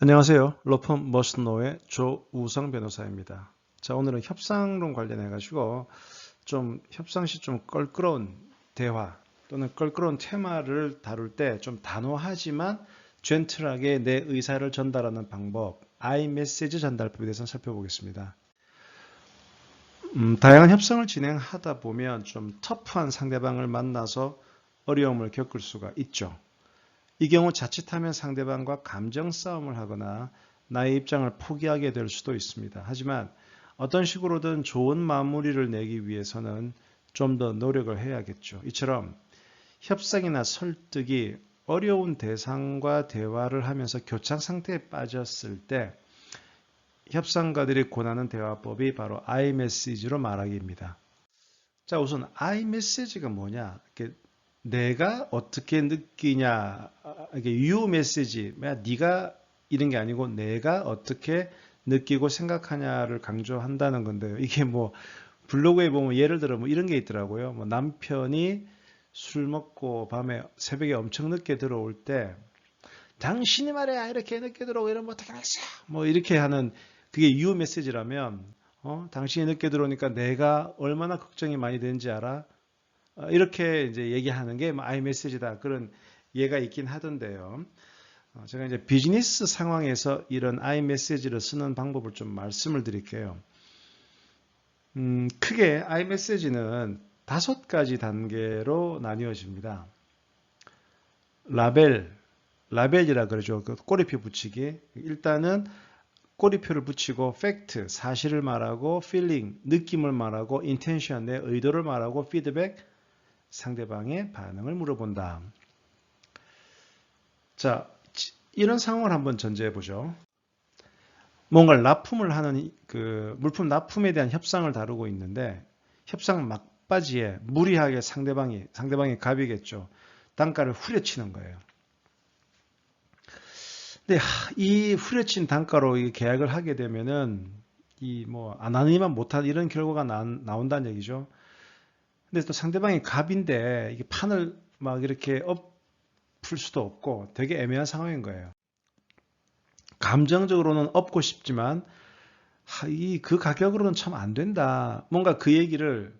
안녕하세요. 로펌 머스노의 조우성 변호사입니다. 자, 오늘은 협상론 관련해 가지고 좀 협상 시 좀 껄끄러운 대화 또는 껄끄러운 테마를 다룰 때 좀 단호하지만 젠틀하게 내 의사를 전달하는 방법, 아이메시지 전달법에 대해서 살펴보겠습니다. 음, 다양한 협상을 진행하다 보면 좀 터프한 상대방을 만나서 어려움을 겪을 수가 있죠. 이 경우 자칫하면 상대방과 감정 싸움을 하거나 나의 입장을 포기하게 될 수도 있습니다. 하지만 어떤 식으로든 좋은 마무리를 내기 위해서는 좀 더 노력을 해야겠죠. 이처럼 협상이나 설득이 어려운 대상과 대화를 하면서 교착 상태에 빠졌을 때 협상가들이 권하는 대화법이 바로 iMessage로 말하기입니다. 자, 우선 iMessage가 뭐냐? 내가 어떻게 느끼냐 이게 you 메시지 네가 이런 게 아니고 내가 어떻게 느끼고 생각하냐를 강조한다는 건데요. 이게 뭐 블로그에 보면 예를 들어 뭐 이런 게 있더라고요. 뭐 남편이 술 먹고 밤에 새벽에 엄청 늦게 들어올 때 당신이 말이야 이렇게 늦게 들어오고 이러면 어떻게 하겠어? 뭐 이렇게 하는 그게 you 메시지라면 어? 당신이 늦게 들어오니까 내가 얼마나 걱정이 많이 되는지 알아? 어, 이렇게 이제 얘기하는 게 아이메시지다 뭐 그런 예가 있긴 하던데요. 어, 제가 이제 비즈니스 상황에서 이런 아이메시지를 쓰는 방법을 좀 말씀을 드릴게요. 음, 크게 아이메시지는 다섯 가지 단계로 나뉘어집니다. 라벨, 라벨이라 그러죠. 그 꼬리표 붙이기. 일단은 꼬리표를 붙이고 팩트, 사실을 말하고 필링, 느낌을 말하고 인텐션, 내 의도를 말하고 피드백, 상대방의 반응을 물어본다. 자, 이런 상황을 한번 전제해 보죠. 뭔가를 납품을 하는 그 물품 납품에 대한 협상을 다루고 있는데 협상 막바지에 무리하게 상대방이 상대방이 갑이겠죠. 단가를 후려치는 거예요. 근데 이 후려친 단가로 계약을 하게 되면은 이 뭐 안 하니만 못한 이런 결과가 나, 나온다는 얘기죠. 근데 또 상대방이 갑인데 이게 판을 막 이렇게 엎을 수도 없고 되게 애매한 상황인 거예요. 감정적으로는 업고 싶지만 이 그 가격으로는 참 안 된다. 뭔가 그 얘기를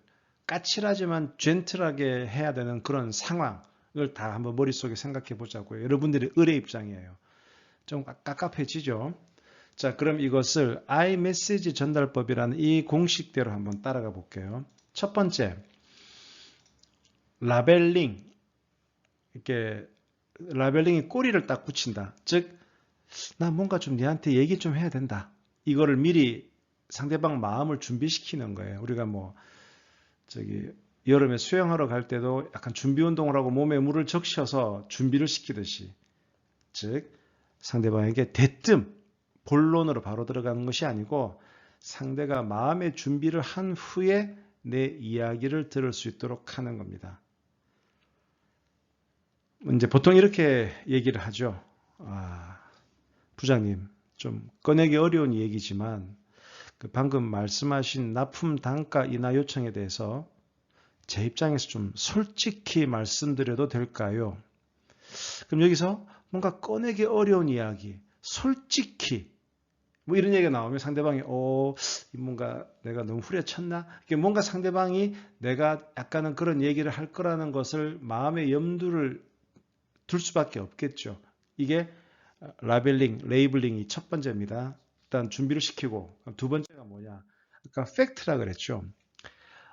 까칠하지만 젠틀하게 해야 되는 그런 상황을 다 한번 머릿속에 생각해 보자고요. 여러분들의 의뢰 입장이에요. 좀 깝깝해지죠. 자, 그럼 이것을 iMessage 전달법이라는 이 공식대로 한번 따라가 볼게요. 첫 번째, 라벨링 이렇게 라벨링이 꼬리를 딱 붙인다. 즉, 나 뭔가 좀 니한테 얘기 좀 해야 된다. 이거를 미리 상대방 마음을 준비시키는 거예요. 우리가 뭐 저기 여름에 수영하러 갈 때도 약간 준비 운동을 하고 몸에 물을 적셔서 준비를 시키듯이 즉 상대방에게 대뜸 본론으로 바로 들어가는 것이 아니고 상대가 마음의 준비를 한 후에 내 이야기를 들을 수 있도록 하는 겁니다. 이제 보통 이렇게 얘기를 하죠. 아, 부장님, 좀 꺼내기 어려운 얘기지만 그 방금 말씀하신 납품 단가 인하 요청에 대해서 제 입장에서 좀 솔직히 말씀드려도 될까요? 그럼 여기서 뭔가 꺼내기 어려운 이야기, 솔직히 뭐 이런 얘기가 나오면 상대방이 어 뭔가 내가 너무 후려쳤나? 뭔가 상대방이 내가 약간은 그런 얘기를 할 거라는 것을 마음의 염두를 둘 수밖에 없겠죠. 이게 라벨링, 레이블링이 첫 번째입니다. 일단 준비를 시키고 두 번째가 뭐냐? 아까 팩트라 그랬죠.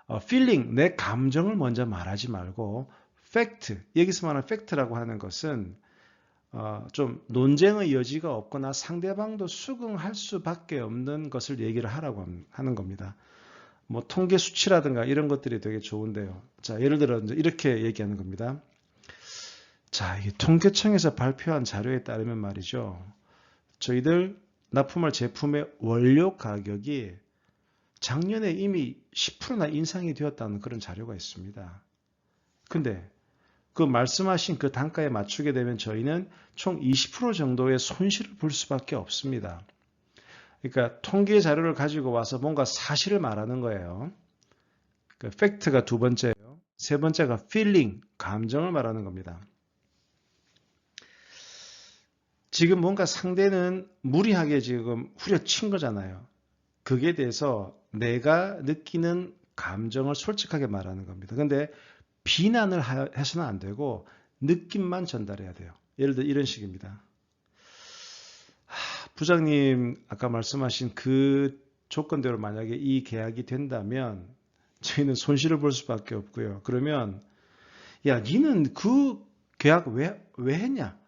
어, feeling, 내 감정을 먼저 말하지 말고 팩트, 여기서 말하는 팩트라고 하는 것은 어, 좀 논쟁의 여지가 없거나 상대방도 수긍할 수밖에 없는 것을 얘기를 하라고 하는 겁니다. 뭐 통계 수치라든가 이런 것들이 되게 좋은데요. 자, 예를 들어 이렇게 얘기하는 겁니다. 자, 이 통계청에서 발표한 자료에 따르면 말이죠. 저희들 납품할 제품의 원료 가격이 작년에 이미 10%나 인상이 되었다는 그런 자료가 있습니다. 근데 그 말씀하신 그 단가에 맞추게 되면 저희는 총 20% 정도의 손실을 볼 수밖에 없습니다. 그러니까 통계 자료를 가지고 와서 뭔가 사실을 말하는 거예요. 그 팩트가 두 번째예요. 세 번째가 feeling, 감정을 말하는 겁니다. 지금 뭔가 상대는 무리하게 지금 후려친 거잖아요. 그게 대해서 내가 느끼는 감정을 솔직하게 말하는 겁니다. 근데 비난을 해서는 안 되고 느낌만 전달해야 돼요. 예를 들어 이런 식입니다. 부장님 아까 말씀하신 그 조건대로 만약에 이 계약이 된다면 저희는 손실을 볼 수밖에 없고요. 그러면 야 니는 그 계약 왜, 왜 했냐?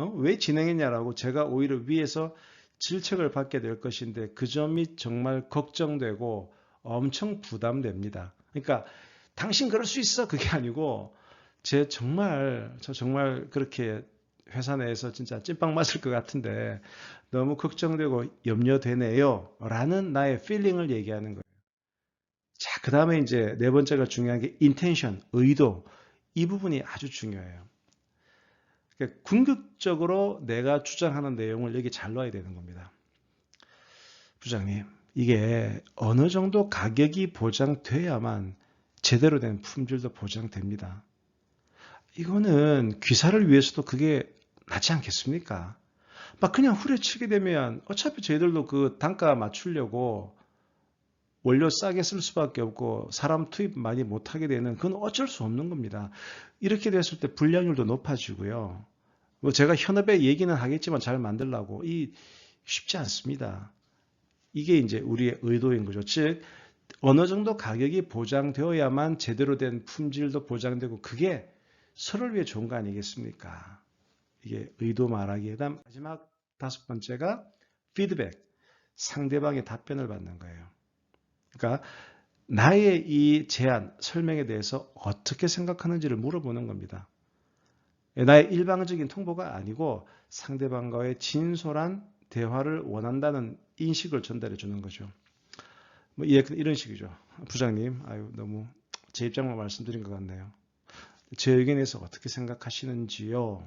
어? 왜 진행했냐라고 제가 오히려 위에서 질책을 받게 될 것인데 그 점이 정말 걱정되고 엄청 부담됩니다. 그러니까 당신 그럴 수 있어 그게 아니고 제 정말 저 정말 그렇게 회사 내에서 진짜 찐빵 맞을 것 같은데 너무 걱정되고 염려되네요 라는 나의 필링을 얘기하는 거예요. 자, 그 다음에 이제 네 번째가 중요한 게 인텐션, 의도. 이 부분이 아주 중요해요. 그러니까 궁극적으로 내가 주장하는 내용을 여기 잘 넣어야 되는 겁니다. 부장님, 이게 어느 정도 가격이 보장돼야만 제대로 된 품질도 보장됩니다. 이거는 귀사를 위해서도 그게 낫지 않겠습니까? 막 그냥 후려치게 되면 어차피 저희들도 그 단가 맞추려고 원료 싸게 쓸 수밖에 없고 사람 투입 많이 못하게 되는 그건 어쩔 수 없는 겁니다. 이렇게 됐을 때 불량률도 높아지고요. 뭐 제가 현업에 얘기는 하겠지만 잘 만들라고 이 쉽지 않습니다. 이게 이제 우리의 의도인 거죠. 즉 어느 정도 가격이 보장되어야만 제대로 된 품질도 보장되고 그게 서로를 위해 좋은 거 아니겠습니까? 이게 의도 말하기에 다 마지막 다섯 번째가 피드백, 상대방의 답변을 받는 거예요. 그러니까 나의 이 제안, 설명에 대해서 어떻게 생각하는지를 물어보는 겁니다. 나의 일방적인 통보가 아니고 상대방과의 진솔한 대화를 원한다는 인식을 전달해 주는 거죠. 뭐 이런 식이죠. 부장님, 아유 너무 제 입장만 말씀드린 것 같네요. 제 의견에서 어떻게 생각하시는지요?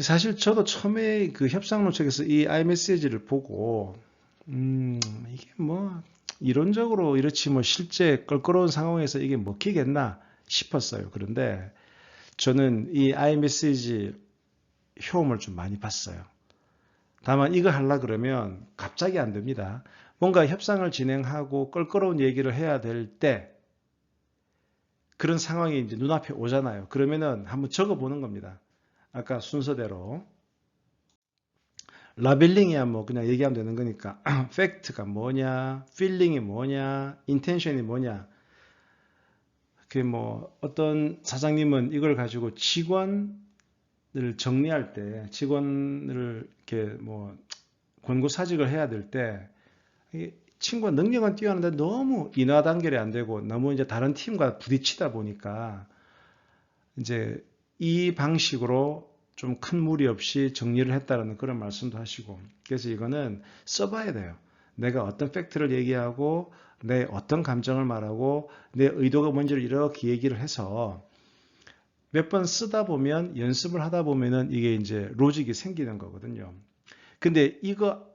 사실 저도 처음에 그 협상론 측에서 이 iMessage를 보고 음 이게 뭐 이론적으로 이렇지 뭐 실제 껄끄러운 상황에서 이게 먹히겠나 싶었어요. 그런데 저는 이 iMessage 효험을 좀 많이 봤어요. 다만 이거 하려 그러면 갑자기 안 됩니다. 뭔가 협상을 진행하고 껄끄러운 얘기를 해야 될 때 그런 상황이 이제 눈앞에 오잖아요. 그러면은 한번 적어 보는 겁니다. 아까 순서대로 라벨링이야 뭐 그냥 얘기하면 되는 거니까 팩트가 뭐냐, 필링이 뭐냐, 인텐션이 뭐냐. 그뭐 어떤 사장님은 이걸 가지고 직원을 정리할 때 직원을 이렇게 뭐 권고 사직을 해야 될 때 친구가 능력은 뛰어나는데 너무 인화 단결이 안 되고 너무 이제 다른 팀과 부딪히다 보니까 이제 이 방식으로 좀 큰 무리 없이 정리를 했다는 그런 말씀도 하시고 그래서 이거는 써봐야 돼요. 내가 어떤 팩트를 얘기하고 내 어떤 감정을 말하고 내 의도가 뭔지를 이렇게 얘기를 해서 몇 번 쓰다 보면 연습을 하다 보면은 이게 이제 로직이 생기는 거거든요. 근데 이거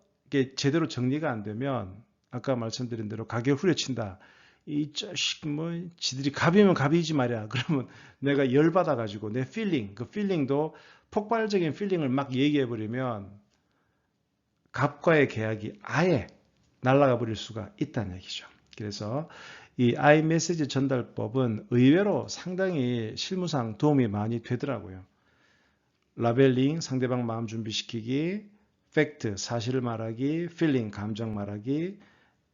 제대로 정리가 안 되면 아까 말씀드린 대로 가격 후려친다. 이 자식 뭐 지들이 갑이면 갑이지 말이야. 그러면 내가 열 받아 가지고 내 필링 그 필링도 폭발적인 필링을 막 얘기해 버리면 갑과의 계약이 아예 날아가 버릴 수가 있다는 얘기죠. 그래서 이 iMessage 전달법은 의외로 상당히 실무상 도움이 많이 되더라고요. 라벨링, 상대방 마음 준비시키기, 팩트, 사실을 말하기, 필링, 감정 말하기,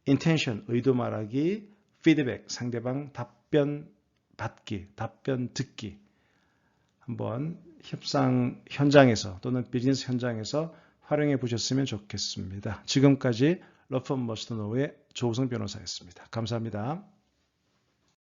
인텐션, 의도 말하기, 피드백, 상대방 답변 받기, 답변 듣기. 한번 협상 현장에서 또는 비즈니스 현장에서 활용해 보셨으면 좋겠습니다. 지금까지 러펌 머스터노의 조우성 변호사였습니다. 감사합니다.